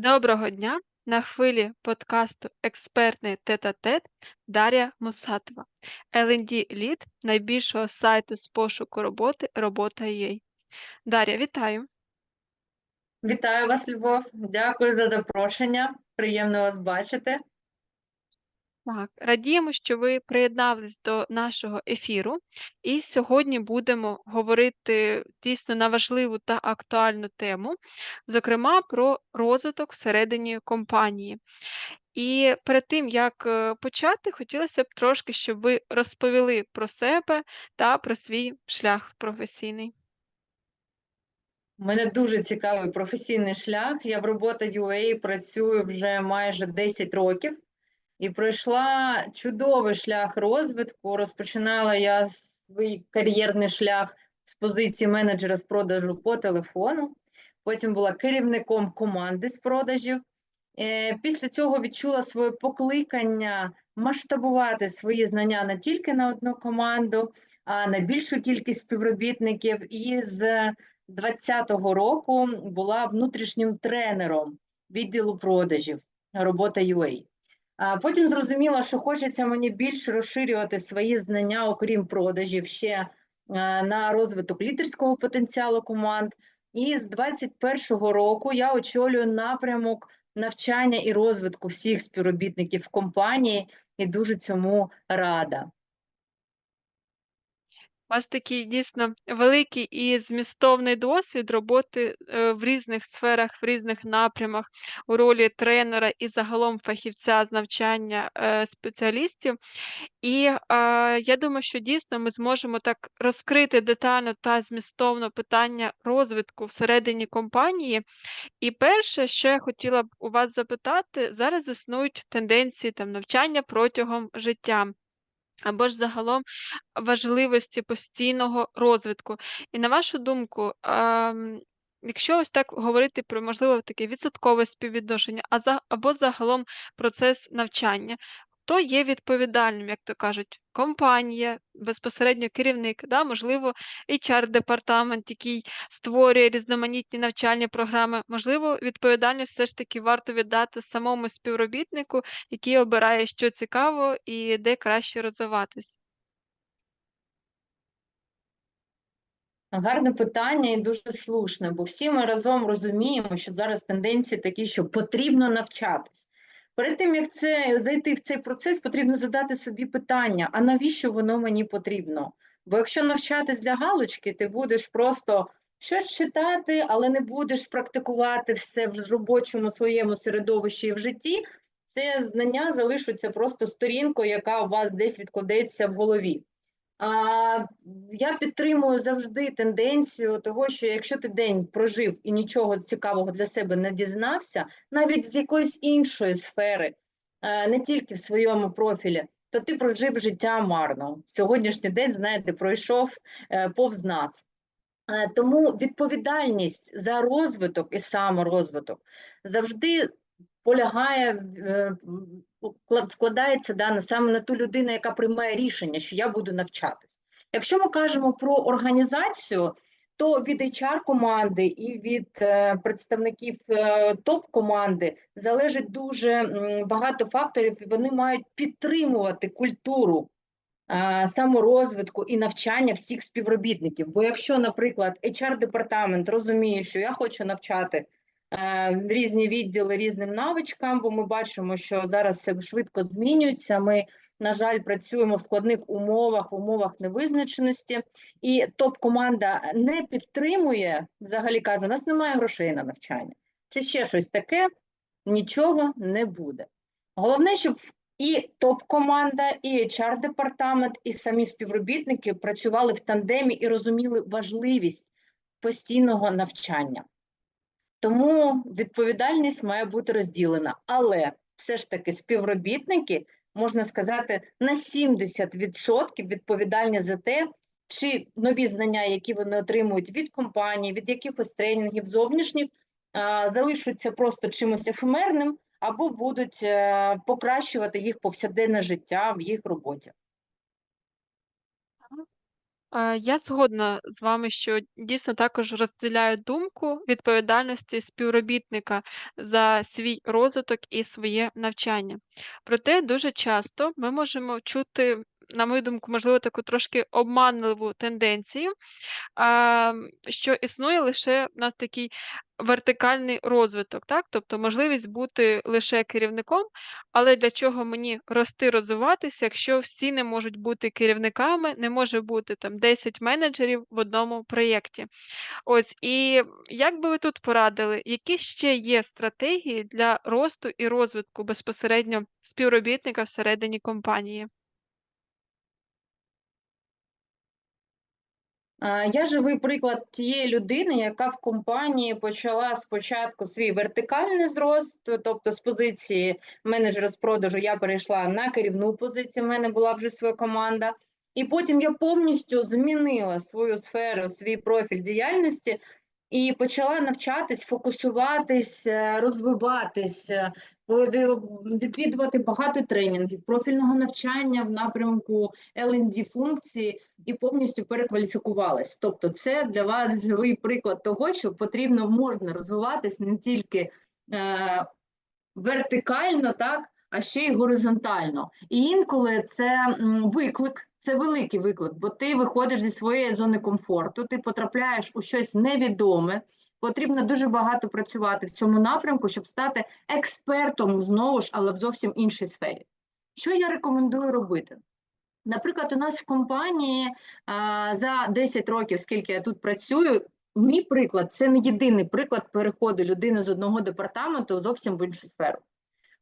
Доброго дня! На хвилі подкасту Експертний тет-а-тет Дар'я Мусатова, LND лід найбільшого сайту з пошуку роботи Робота.ua. Дар'я, вітаю! Вітаю вас, Любов. Дякую за запрошення. Приємно вас бачити. Так, радіємо, що ви приєднались до нашого ефіру, і сьогодні будемо говорити дійсно на важливу та актуальну тему, зокрема про розвиток всередині компанії. І перед тим, як е, почати, хотілося б трошки, щоб ви розповіли про себе та про свій шлях професійний. У мене дуже цікавий професійний шлях. Я в робота UA працюю вже майже 10 років і пройшла чудовий шлях розвитку. Розпочинала я свій кар'єрний шлях з позиції менеджера з продажу по телефону. Потім була керівником команди з продажів. Е, Після цього відчула своє покликання масштабувати свої знання не тільки на одну команду, а на більшу кількість співробітників. І з 2020 року була внутрішнім тренером відділу продажів робота UA. Потім зрозуміла, що хочеться мені більше розширювати свої знання, окрім продажів, ще е, на розвиток лідерського потенціалу команд. І з 2021 року я очолюю напрямок навчання і розвитку всіх співробітників компанії і дуже цьому рада. У вас такий дійсно великий і змістовний досвід роботи е, в різних сферах, в різних напрямах у ролі тренера і загалом фахівця з навчання е, спеціалістів. І я думаю, що дійсно ми зможемо так розкрити детально та змістовно питання розвитку всередині компанії. І перше, що я хотіла б у вас запитати, зараз існують тенденції там навчання протягом життя. Або ж загалом важливості постійного розвитку. І на вашу думку, ем, якщо ось так говорити про, можливо, таке відсоткове співвідношення, або загалом процес навчання, хто є відповідальним, як то кажуть, компанія, безпосередньо керівник, да, можливо, HR-департамент, який створює різноманітні навчальні програми. Можливо, відповідальність все ж таки варто віддати самому співробітнику, який обирає, що цікаво і де краще розвиватись. Гарне питання і дуже слушне, бо всі ми разом розуміємо, що зараз тенденції такі, що потрібно навчатись. Перед тим, як це зайти в цей процес, потрібно задати собі питання: а навіщо воно мені потрібно? Бо якщо навчатись для галочки, ти будеш просто щось читати, але не будеш практикувати все в робочому своєму середовищі і в житті, це знання залишиться просто сторінкою, яка у вас десь відкладеться в голові. Я підтримую завжди тенденцію того, що якщо ти день прожив і нічого цікавого для себе не дізнався, навіть з якоїсь іншої сфери, е, не тільки в своєму профілі, то ти прожив життя марно. Сьогоднішній день, знаєте, пройшов е, повз нас. Е, тому відповідальність за розвиток і саморозвиток завжди полягає, вкладається да, саме на ту людину, яка приймає рішення, що я буду навчатись. Якщо ми кажемо про організацію, то від HR-команди і від е, представників е, топ-команди залежить дуже багато факторів, і вони мають підтримувати культуру е, саморозвитку і навчання всіх співробітників. Бо якщо, наприклад, HR-департамент розуміє, що я хочу навчати Е, різні відділи різним навичкам, бо ми бачимо, що зараз все швидко змінюється. Ми, на жаль, працюємо в складних умовах, в умовах невизначеності, і топ-команда не підтримує, взагалі каже, у нас немає грошей на навчання. Чи ще щось таке, нічого не буде. Головне, щоб і топ-команда, і HR-департамент, і самі співробітники працювали в тандемі і розуміли важливість постійного навчання. Тому відповідальність має бути розділена. Але все ж таки співробітники, можна сказати, на 70% відповідальні за те, чи нові знання, які вони отримують від компанії, від якихось тренінгів зовнішніх, залишаться просто чимось ефемерним, або будуть е, покращувати їх повсякденне життя в їх роботі. Я згодна з вами, що дійсно також розділяю думку відповідальності співробітника за свій розвиток і своє навчання. Проте дуже часто ми можемо чути, на мою думку, можливо, таку трошки обманливу тенденцію, що існує лише в нас такий вертикальний розвиток, так? Тобто можливість бути лише керівником, але для чого мені рости, розвиватися, якщо всі не можуть бути керівниками, не може бути там 10 менеджерів в одному проєкті. Ось, і як би ви тут порадили, які ще є стратегії для росту і розвитку безпосередньо співробітника всередині компанії? Я живий приклад тієї людини, яка в компанії почала спочатку свій вертикальний зрост, тобто з позиції менеджера з продажу я перейшла на керівну позицію, в мене була вже своя команда. І потім я повністю змінила свою сферу, свій профіль діяльності і почала навчатись, фокусуватись, е, розвиватись, е, відвідувати багато тренінгів, профільного навчання в напрямку L&D функції і повністю перекваліфікувалась. Тобто, це для вас живий приклад того, що потрібно можна розвиватись не тільки е, вертикально, так, а ще й горизонтально. І інколи це виклик, це великий виклик, бо ти виходиш зі своєї зони комфорту, ти потрапляєш у щось невідоме. Потрібно дуже багато працювати в цьому напрямку, щоб стати експертом знову ж, але в зовсім іншій сфері. Що я рекомендую робити? Наприклад, у нас в компанії а, за 10 років, скільки я тут працюю, мій приклад це не єдиний приклад переходу людини з одного департаменту зовсім в іншу сферу.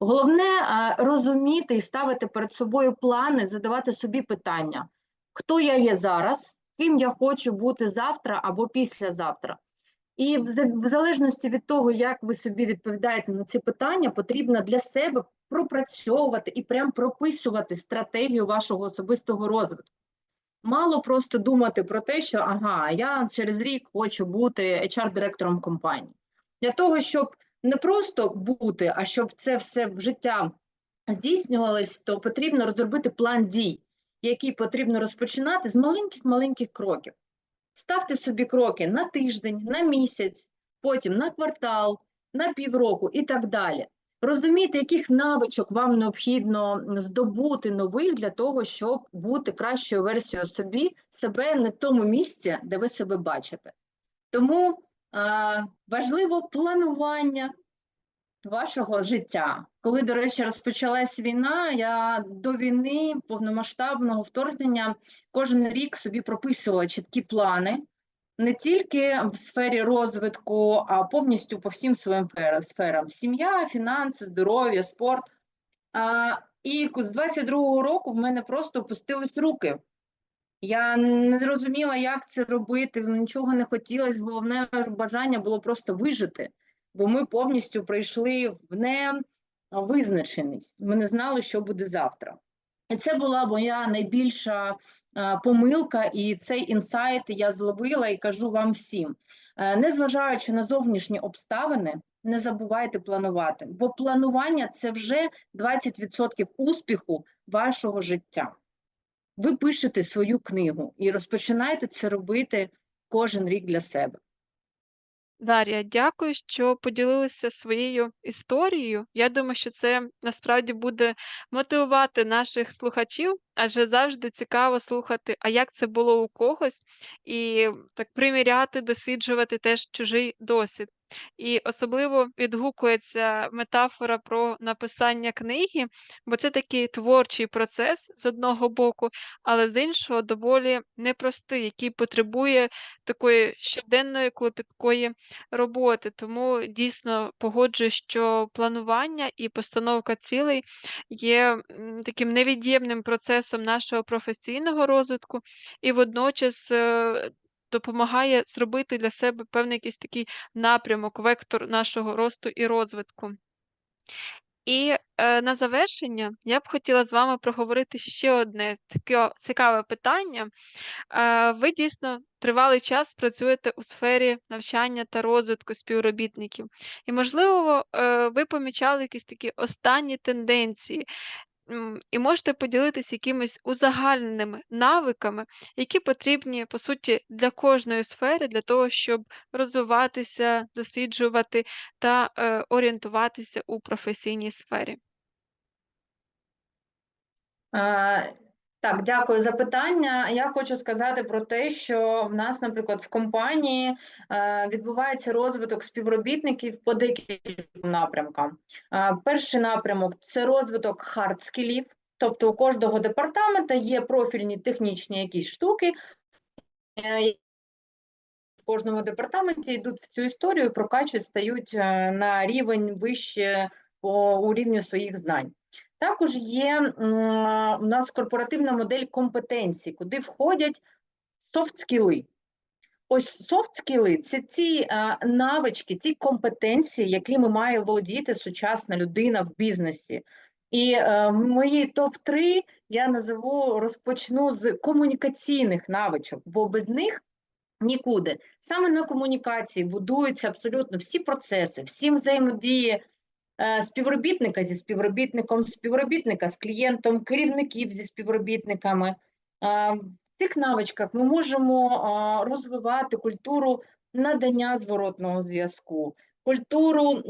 Головне а, розуміти і ставити перед собою плани, задавати собі питання, хто я є зараз, ким я хочу бути завтра або післязавтра. І в залежності від того, як ви собі відповідаєте на ці питання, потрібно для себе пропрацьовувати і прям прописувати стратегію вашого особистого розвитку. Мало просто думати про те, що ага, я через рік хочу бути HR-директором компанії. Для того, щоб не просто бути, а щоб це все в життя здійснювалось, то потрібно розробити план дій, який потрібно розпочинати з маленьких-маленьких кроків. Ставте собі кроки на тиждень, на місяць, потім на квартал, на півроку і так далі. Розумійте, яких навичок вам необхідно здобути нових для того, щоб бути кращою версією собі, себе на тому місці, де ви себе бачите. Тому е, важливо планування вашого життя. Коли, до речі, розпочалась війна, я до війни повномасштабного вторгнення кожен рік собі прописувала чіткі плани не тільки в сфері розвитку, а повністю по всім своїм сферам: сім'я, фінанси, здоров'я, спорт. І з 22-го року в мене просто опустились руки. Я не зрозуміла, як це робити, нічого не хотілося. Головне бажання було просто вижити, бо ми повністю прийшли в невизначеність. Ми не знали, що буде завтра. І це була моя найбільша е, помилка, і цей інсайт я зловила і кажу вам всім. Е, Незважаючи на зовнішні обставини, не забувайте планувати, бо планування це вже 20% успіху вашого життя. Ви пишете свою книгу і розпочинаєте це робити кожен рік для себе. Дар'я, дякую, що поділилися своєю історією. Я думаю, що це насправді буде мотивувати наших слухачів, адже завжди цікаво слухати, а як це було у когось, і так приміряти, досліджувати теж чужий досвід. І особливо відгукується метафора про написання книги, бо це такий творчий процес з одного боку, але з іншого доволі непростий, який потребує такої щоденної клопіткої роботи. Тому дійсно погоджуюсь, що планування і постановка цілей є таким невід'ємним процесом нашого професійного розвитку і водночас е, допомагає зробити для себе певний якийсь такий напрямок, вектор нашого росту і розвитку. І е, на завершення я б хотіла з вами проговорити ще одне таке цікаве питання. Е, Ви дійсно тривалий час працюєте у сфері навчання та розвитку співробітників. І, можливо, е, ви помічали якісь такі останні тенденції, і можете поділитися якимись узагальненими навиками, які потрібні, по суті, для кожної сфери, для того, щоб розвиватися, досліджувати та, е, орієнтуватися у професійній сфері. Так, дякую за питання. Я хочу сказати про те, що в нас, наприклад, в компанії е, відбувається розвиток співробітників по декільком напрямкам. Е, Перший напрямок це розвиток хард-скілів, тобто у кожного департамента є профільні технічні якісь штуки. е, В кожному департаменті йдуть в цю історію, прокачують, стають на рівень вище по у рівню своїх знань. Також є у нас корпоративна модель компетенцій, куди входять софт-скіли. Ось софт-скіли – це ті е, навички, ті компетенції, якими має володіти сучасна людина в бізнесі. І е, мої топ-3 я назову розпочну з комунікаційних навичок, бо без них нікуди. Саме на комунікації будуються абсолютно всі процеси, всі взаємодії співробітника зі співробітником, співробітника з клієнтом, керівників зі співробітниками. Е, В цих навичках ми можемо е, розвивати культуру надання зворотного зв'язку. Культуру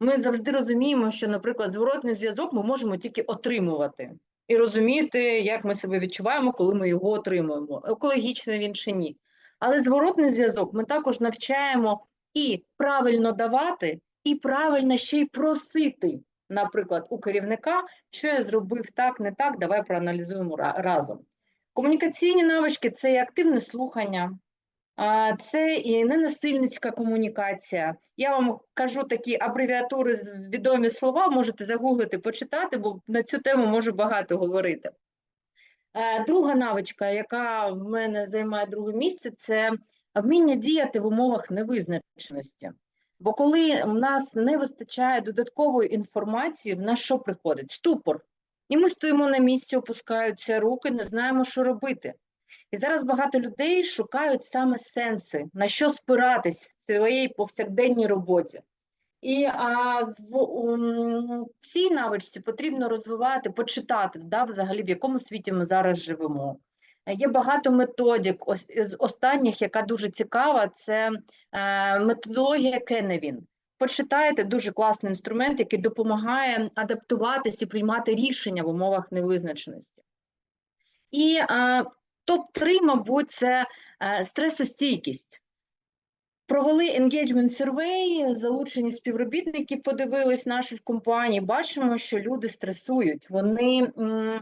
ми завжди розуміємо, що, наприклад, зворотний зв'язок ми можемо тільки отримувати і розуміти, як ми себе відчуваємо, коли ми його отримуємо. Екологічно він чи ні. Але зворотний зв'язок ми також навчаємо і правильно давати, і правильно ще й просити, наприклад, у керівника, що я зробив так, не так, давай проаналізуємо разом. Комунікаційні навички це і активне слухання, це і ненасильницька комунікація. Я вам кажу такі абревіатури, з- відомі слова, можете загуглити, почитати, бо на цю тему можу багато говорити. Е, Друга навичка, яка в мене займає друге місце, це вміння діяти в умовах невизначеності. Бо коли в нас не вистачає додаткової інформації, в нас що приходить? Ступор. І ми стоїмо на місці, опускаються руки, не знаємо, що робити. І зараз багато людей шукають саме сенси, на що спиратись в своїй повсякденній роботі. І а, в цій навичці потрібно розвивати, почитати, да, взагалі, в якому світі ми зараз живемо. Е, Є багато методик. Ось з останніх, яка дуже цікава, це е, методологія Кенневін. Почитайте дуже класний інструмент, який допомагає адаптуватись і приймати рішення в умовах невизначеності. І е, топ-3, мабуть, це е, стресостійкість. Провели engagement survey, залучені співробітники подивились наші в компанії. Бачимо, що люди стресують, вони м,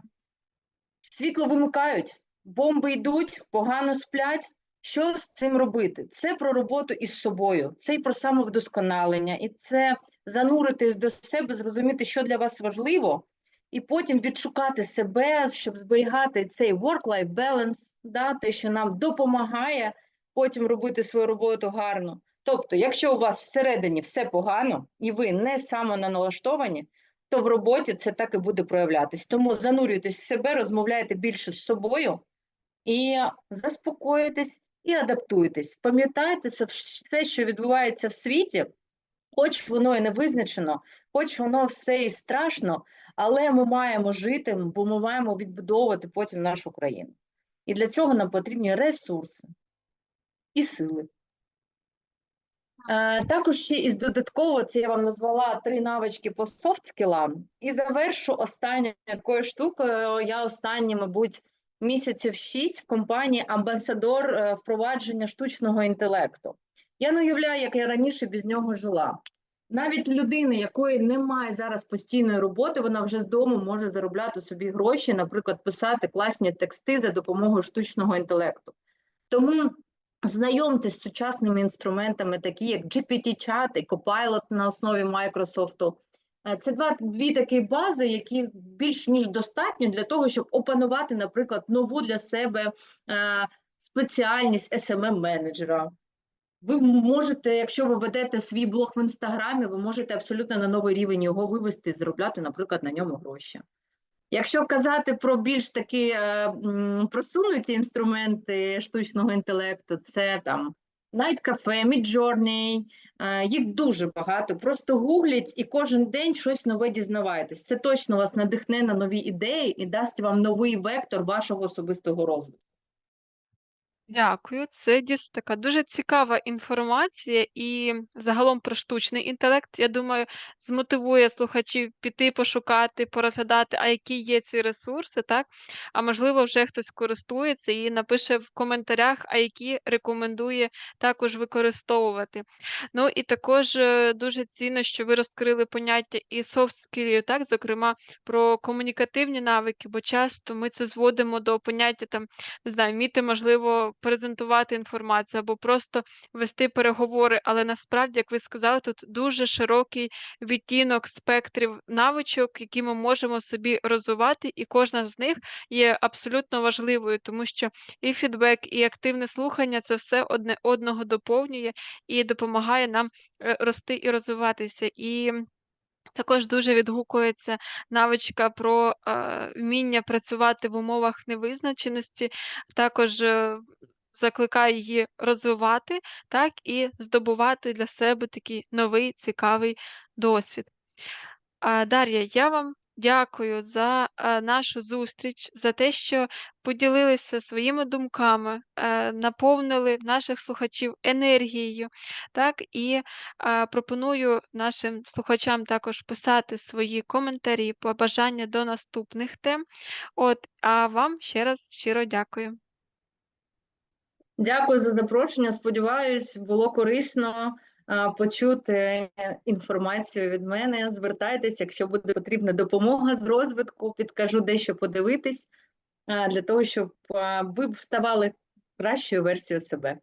світло вимикають, бомби йдуть, погано сплять. Що з цим робити? Це про роботу із собою, це і про самовдосконалення, і це зануритись до себе, зрозуміти, що для вас важливо, і потім відшукати себе, щоб зберігати цей work-life balance, да, те, що нам допомагає потім робити свою роботу гарно. Тобто, якщо у вас всередині все погано і ви не самонаналаштовані, то в роботі це так і буде проявлятись. Тому занурюйтесь в себе, розмовляйте більше з собою і заспокоїтесь і адаптуйтесь. Пам'ятайте, це все, що відбувається в світі, хоч воно і не визначено, хоч воно все і страшно, але ми маємо жити, бо ми маємо відбудовувати потім нашу країну. І для цього нам потрібні ресурси і сили. Е, Також ще із додатково, це я вам назвала три навички по софт-скілам. І завершу останньою такою штукою. Я останні, мабуть, місяців шість в компанії амбасадор е, впровадження штучного інтелекту. Я не уявляю, як я раніше без нього жила. Навіть людина, якої немає зараз постійної роботи, вона вже з дому може заробляти собі гроші, наприклад, писати класні тексти за допомогою штучного інтелекту. Тому знайомтесь з сучасними інструментами, такі як GPT-чат і Copilot на основі Microsoft. Е, Це два, дві такі бази, які більш ніж достатньо для того, щоб опанувати, наприклад, нову для себе е, спеціальність SMM-менеджера. Ви можете, якщо ви ведете свій блог в інстаграмі, ви можете абсолютно на новий рівень його вивести і заробляти, наприклад, на ньому гроші. Якщо казати про більш такі е, просунуті інструменти штучного інтелекту, це там Night Cafe, Midjourney, Їх дуже багато. Просто гугліть і кожен день щось нове дізнавайтесь. Це точно вас надихне на нові ідеї і дасть вам новий вектор вашого особистого розвитку. Дякую. Це дійсно така дуже цікава інформація і загалом про штучний інтелект. Я думаю, змотивує слухачів піти пошукати, порозгадати, а які є ці ресурси, так? А можливо, вже хтось користується і напише в коментарях, а які рекомендує також використовувати. Ну і також е, дуже цінно, що ви розкрили поняття і skills, так, зокрема про комунікативні навики, бо часто ми це зводимо до поняття там не знаю, вміти, можливо, презентувати інформацію або просто вести переговори. Але насправді, як ви сказали, тут дуже широкий відтінок спектрів навичок, які ми можемо собі розвивати, і кожна з них є абсолютно важливою, тому що і фідбек, і активне слухання це все одне одного доповнює і допомагає нам е, рости і розвиватися. І також дуже відгукується навичка про, е, вміння працювати в умовах невизначеності, також, е, закликаю її розвивати, так, і здобувати для себе такий новий цікавий досвід. Дар'я, я вам дякую за, е, нашу зустріч, за те, що поділилися своїми думками, е, наповнили наших слухачів енергією, так, і, е, пропоную нашим слухачам також писати свої коментарі, побажання до наступних тем. От, а вам ще раз щиро дякую. Дякую за запрошення. Сподіваюсь, було корисно почути інформацію від мене. Звертайтеся, якщо буде потрібна допомога з розвитку, підкажу дещо подивитись для того, щоб ви ставали кращою версією себе.